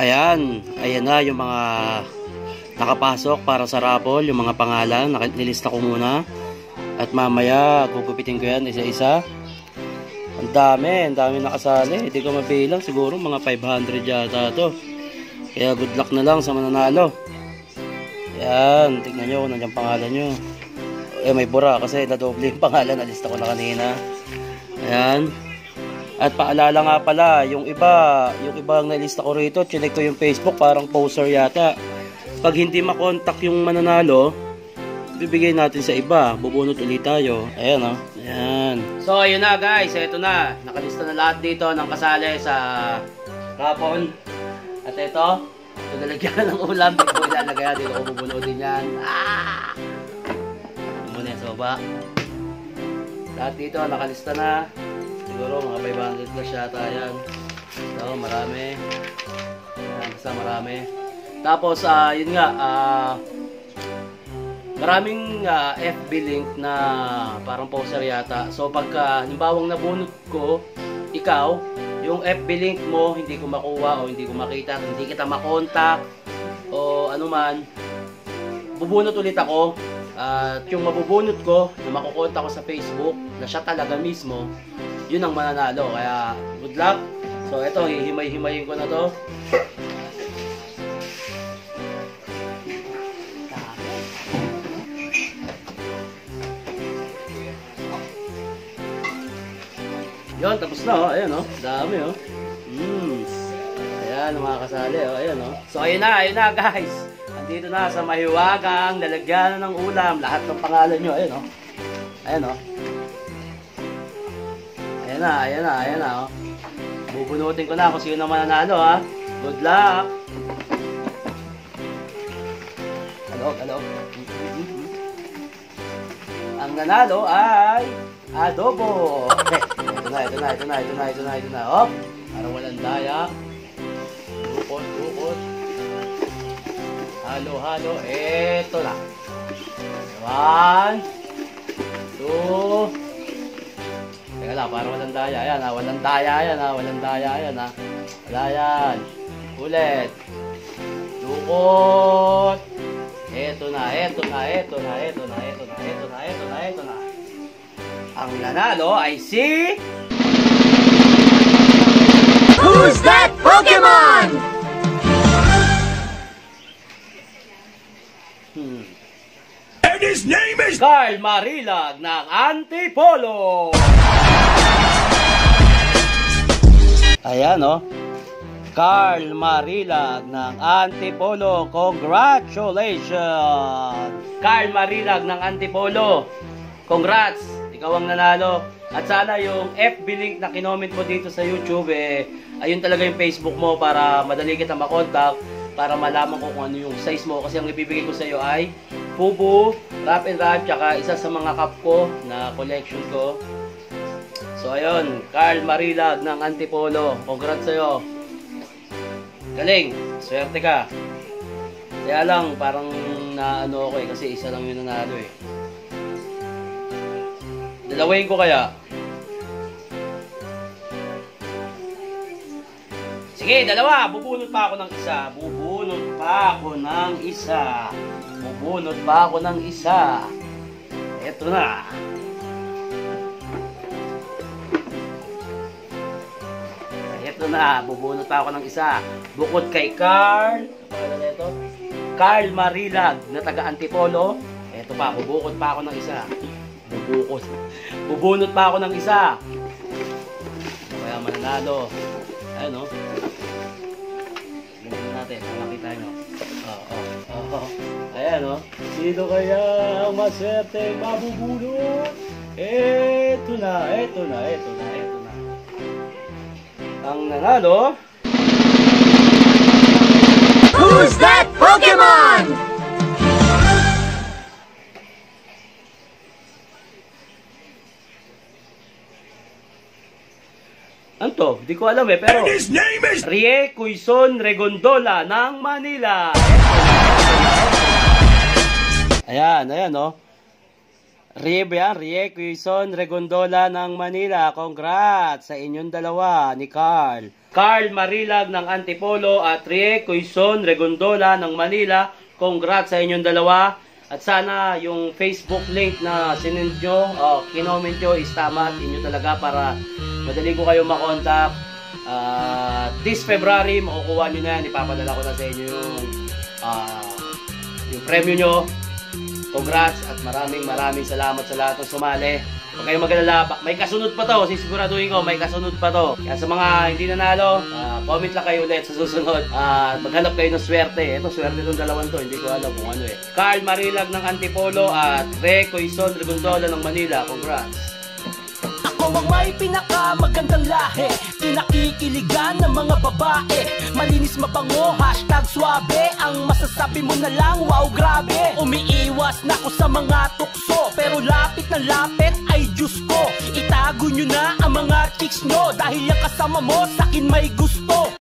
Ayan na yung mga nakapasok para sa raffle, yung mga pangalan, nilista ko muna. At mamaya, gugupitin ko yan isa-isa. Ang dami, ang dami nakasali. Hindi ko mabilang, siguro mga 500 yata to. Kaya good luck na lang sa mananalo. Yan, tignan nyo kung nandiyan pangalan nyo. Eh, may bura kasi nadoble yung pangalan, nalista ko na kanina. Ayan. At paalala nga pala, yung iba, yung iba ang nalista ko rito, chinek ko yung Facebook, parang poster yata. Pag hindi makontak yung mananalo, bibigay natin sa iba. Bubunot ulit tayo. Ayan. Oh. Ayan. So, ayun na guys. Ito na. Nakalista na lahat dito ng kasali sa rapon. At ito, ito nalagyan ng ulam. Dito ko ilalagay. Dito ko bubunutin yan. Ah! Ito muna yan sa. Lahat dito, nakalista na. Siguro mga 500 plus yata yan. So, marami. Ayan, basta marami. Tapos, ah, yun nga, ah, maraming ah, FB link na parang poster yata. So, pagka, halimbawang nabunot ko, ikaw, yung FB link mo, hindi ko makuha o hindi ko makita, hindi kita makontak, o ano man, bubunot ulit ako. At yung mabubunot ko, na makukontak ko sa Facebook, na siya talaga mismo, yun ang mananalo. Kaya, good luck. So, ito, hihimay-himayin ko na to. Yun, tapos na, oh. Ayan, oh. Dami, oh. Mm. Ayan, mga kasali, oh. Ayan, oh. So, ayun na, ayun na, guys. Andito na sa mahiwagang lalagyan ng ulam. Lahat ng pangalan nyo. Ayan, oh. Ayan, oh. Ayan na, ayan na, ayan na, oh. Bubunutin ko na kung sino naman nanalo, ha. Good luck. Hello, hello. Ang nanalo ay adobo. Okay, ito na, ito na, ito na, ito na, ito na, ito na. Oh, parang walang daya. Dukot, dukot. Halo, halo. Ito na. One, Lang, parang walang daya. Ayan ha, walang daya yan ha, walang daya yan ha. Wala yan. Ulit. Dukot. Eto na, eto na, eto na, eto na, eto na, eto na, eto na, eto na. Ang nanalo ay si... Who's that Pokemon? Hmm. And his name is Carl Marilag ng Antipolo. Ayan, oh. Carl Marilag ng Antipolo. Congratulations! Carl Marilag ng Antipolo. Congrats! Ikaw ang nanalo. At sana yung FB link na kinoment mo dito sa YouTube, eh, ayun talaga yung Facebook mo para madali kita makontak para malaman ko kung ano yung size mo. Kasi ang ibibigay ko sa iyo ay Fubu, Wrap and Wrap, tsaka isa sa mga cup ko na collection ko. So ayun, Carl Marilag ng Antipolo. Congrats sa'yo. Galing, swerte ka. Kaya lang, parang naano ako eh, kasi isa lang yung nanalo eh. Dalawain ko kaya. Sige, dalawa. Bubunot pa ako ng isa. Bubunot pa ako ng isa. Bubunot pa ako ng isa. Eto na. Na. Bubunot ako ng isa. Bukod kay Carl. Ano pangalan nito? Carl Marilag na taga Antipolo. Eto pa. Bubukod pa ako ng isa. Bubukod. Bubunot pa ako ng isa. Kaya mananalo. Ayan o. Tingnan natin, kung makita nyo. Oo, oo. Ayan o. Sino kaya ang maswerte mabubulot? Eto na, eto na, eto na, eto na. Ang nanalo, Who's that Pokemon? ano to? Hindi ko alam eh, pero... and his name is Rie Cuison Regondola ng Manila. Ayan, ayan oh. Rie ba yan? Rie Cuison Regondola ng Manila. Congrats sa inyong dalawa ni Carl. Carl Marilag ng Antipolo at Rie Quezon Regondola ng Manila. Congrats sa inyong dalawa. At sana yung Facebook link na sinend nyo, oh, kinoment nyo is tama at inyo talaga para madali ko kayo makontak. Ah, this February, makukuha nyo na yan. Ipapadala ko na sa inyo yung, ah, yung premyo nyo. Congrats at maraming maraming salamat sa lahat ng sumali. Huwag kayong mag-alala. May kasunod pa to. Sisiguraduhin ko, may kasunod pa to. Kaya sa mga hindi nanalo, ah, comment lang kayo ulit sa susunod. Ah, maghanap kayo ng swerte. Ito, swerte itong dalawang to. Hindi ko alam kung ano eh. Carl Marilag ng Antipolo at Re Coison Regondola ng Manila. Congrats. Ako ang may pinakamagandang lahi. Pinakikiligan ng mga babae. Malinis mabango, hashtag swabe Ang masasabi mo na lang, wow grabe. Umiiwas na ako sa mga tukso. Pero lapit na lapit ay Diyos ko. Itago nyo na ang mga chicks nyo. Dahil yung kasama mo, sakin may gusto